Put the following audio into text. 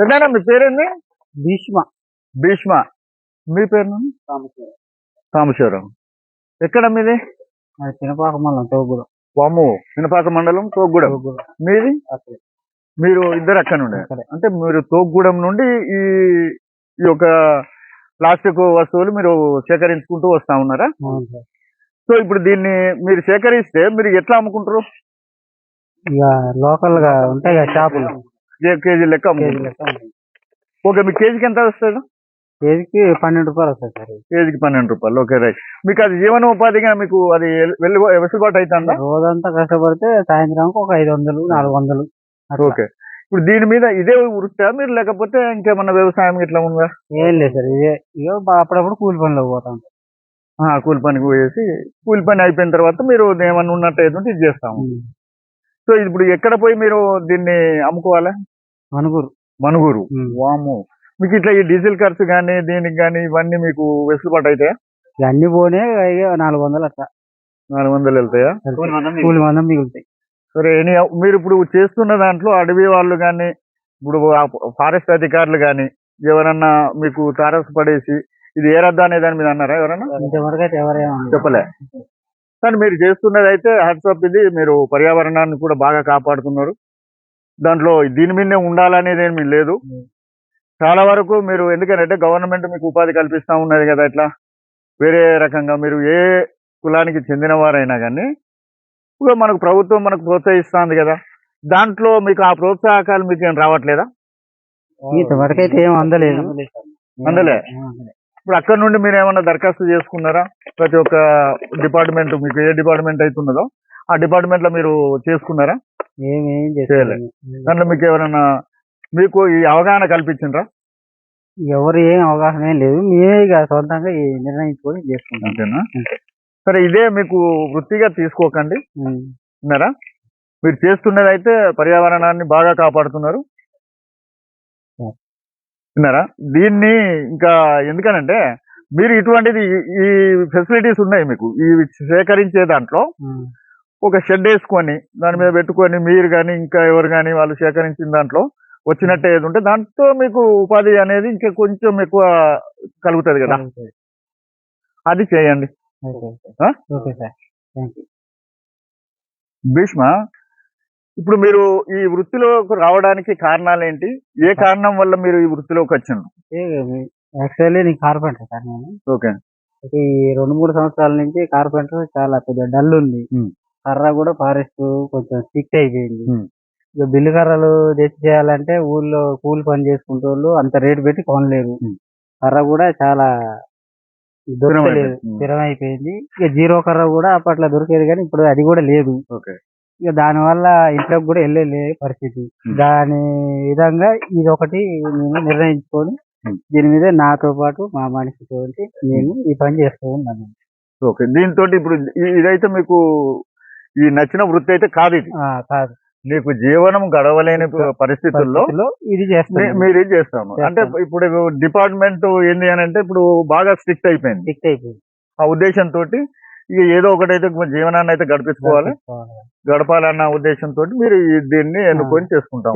పెద్దనా మీ పేరేంది? భీష్మ. భీష్మ. మీ పేరు సాంబశివరావు ఎక్కడ మీది? అది చిన్నపాక మళ్ళీ తోగుడు. వాము వినపాక మండలం తోగుడు. మీది? మీరు ఇద్దరు అక్కడ నుండి అక్కడే. అంటే మీరు తోగ్గూడెం నుండి ఈ ఈ యొక్క ప్లాస్టిక్ వస్తువులు మీరు సేకరించుకుంటూ వస్తా ఉన్నారా? సో ఇప్పుడు దీన్ని మీరు సేకరిస్తే మీరు ఎట్లా అమ్ముకుంటారు? ఇక లోకల్గా ఉంటాయి కదా షాపులు. కేజీ లెక్క. ఓకే మీ కేజీకి ఎంత వస్తుంది కేజీకి పన్నెండు రూపాయలు వస్తాయి సార్. కేజీకి పన్నెండు రూపాయలు. Okay right. మీకు అది జీవనోపాధిగా మీకు అది వెళ్ళి వెసులుబాటు అవుతుందా? రోజంతా కష్టపడితే సాయంత్రానికి ఒక ఐదు వందలు నాలుగు వందలు. ఓకే. ఇప్పుడు దీని మీద ఇదే వృత్తా? మీరు లేకపోతే ఇంకేమన్నా వ్యవసాయం ఇట్లా ఉందా? ఏం లేదు సార్ ఇదే. ఇక అప్పుడప్పుడు కూలి పనిలో పోతాం. ఆ, కూలి పనికి పోయేసి కూలి పని అయిపోయిన తర్వాత మీరు ఏమన్నా ఉన్నట్టు అయితే ఇది చేస్తాము. సో ఇప్పుడు ఎక్కడ పోయి మీరు దీన్ని అమ్ముకోవాలా? మనుగురు. మనుగురు. వాము మీకు ఇట్లా ఈ డీజిల్ ఖర్చు కానీ దీనికి కానీ ఇవన్నీ మీకు వెసులుబాటు అవుతాయా ఇక అన్ని పోనే నాలుగు వందలు అట్లా. నాలుగు వందలు వెళ్తాయా. కూలి మందం మిగులుతాయి. సరే ఎనీ మీరు ఇప్పుడు చేస్తున్న దాంట్లో అడవి వాళ్ళు కానీ ఇప్పుడు ఫారెస్ట్ అధికారులు కానీ ఎవరన్నా మీకు తారసపడేసి ఇది ఏ రద్దు అనే దాని మీద అన్నారా ఎవరన్నా? చెప్పలే. కానీ మీరు చేస్తున్నది అయితే హ్యాట్సాప్ ఇది మీరు పర్యావరణాన్ని కూడా బాగా కాపాడుతున్నారు. దాంట్లో దీని మీదనే ఉండాలనేది ఏమీ లేదు. చాలా వరకు మీరు ఎందుకంటే గవర్నమెంట్ మీకు ఉపాధి కల్పిస్తా ఉన్నది కదా ఇట్లా. వేరే రకంగా మీరు ఏ కులానికి చెందిన వారైనా కానీ ఇప్పుడు మనకు ప్రభుత్వం మనకు ప్రోత్సహిస్తుంది కదా. దాంట్లో మీకు ఆ ప్రోత్సాహకాలు మీకు ఏం రావట్లేదా? ఇంతవరకు అయితే ఏం అందలేదు. అందలే? ఇప్పుడు అక్కడ నుండి మీరు ఏమన్నా దరఖాస్తు చేసుకున్నారా? ప్రతి ఒక్క డిపార్ట్మెంట్ మీకు ఏ డిపార్ట్మెంట్ అవుతున్నదో ఆ డిపార్ట్మెంట్లో మీరు చేసుకున్నారా? ఏం ఏం చేయలే. చేస్తలేదు. దాంట్లో మీకు ఎవరైనా మీకు ఈ అవగాహన కల్పించిండ్రా? ఎవరు ఏం అవగాహన ఏం లేదు. మేమే ఇక సొంతంగా ఈ నిర్ణయించుకొని చేసుకుంటాం. సరే ఇదే మీకు వృత్తిగా తీసుకోకండి. విన్నారా మీరు చేస్తున్నది అయితే పర్యావరణాన్ని బాగా కాపాడుతున్నారు. విన్నారా దీన్ని ఇంకా ఎందుకనంటే మీరు ఇటువంటిది ఈ- ఫెసిలిటీస్ ఉన్నాయి మీకు. ఈ సేకరించే దాంట్లో. ఒక షెడ్ వేసుకొని దాని మీద పెట్టుకొని మీరు కానీ ఇంకా ఎవరు కానీ వాళ్ళు సేకరించిన దాంట్లో వచ్చినట్టు ఏది ఉంటే దాంతో మీకు ఉపాధి అనేది ఇంకా కొంచెం ఎక్కువ కలుగుతుంది కదా. అది చేయండి. భీష్మ ఇప్పుడు మీరు ఈ వృత్తిలోకి రావడానికి కారణాలు ఏంటి ఏ కారణం వల్ల మీరు ఈ వృత్తిలోకి వచ్చారు యాక్చువల్లీ నేను కార్పెంటర్ సార్ నేను. ఓకే. ఈ రెండు మూడు సంవత్సరాల నుంచి కార్పెంటర్ చాలా కొద్దిగా డల్ ఉంది. కర్ర కూడా ఫారెస్ట్ కొంచెం స్టిక్ అయిపోయింది. ఇక బిల్లు కర్రలు తెచ్చి చేయాలంటే ఊళ్ళో కూలి పని చేసుకుంటే వాళ్ళు అంత రేటు పెట్టి కొనలేరు. కర్ర కూడా చాలా దొరకలేదు. స్థిరం అయిపోయింది ఇక జీరో కర్ర కూడా అప్పట్లో దొరికేది కానీ ఇప్పుడు అది కూడా లేదు. ఓకే. ఇక దాని వల్ల ఇంట్లోకి కూడా వెళ్ళలే పరిస్థితి. దాని విధంగా ఇది ఒకటి నేను నిర్ణయించుకొని. దీని మీద నాతో పాటు మా మనిషితో నేను ఈ పని చేస్తూ ఉన్నాను. ఓకే. దీంతో ఇప్పుడు ఇదైతే మీకు ఈ నచ్చిన వృత్తి అయితే కాదు ఇది. కాదు. మీకు జీవనం గడవలేని పరిస్థితుల్లో పరిస్థితిలో ఇది మీరు ఇది చేస్తాము చేస్తాను. అంటే ఇప్పుడు డిపార్ట్మెంట్ ఏంది అని అంటే ఇప్పుడు బాగా స్ట్రిక్ట్ అయిపోయింది. స్టిక్ అయిపోయింది. ఆ ఉద్దేశంతో ఇక ఏదో ఒకటైతే జీవనాన్ని అయితే గడిపించుకోవాలి. గడపాలన్న ఉద్దేశంతో మీరు దీన్ని ఎన్నుకొని చేసుకుంటా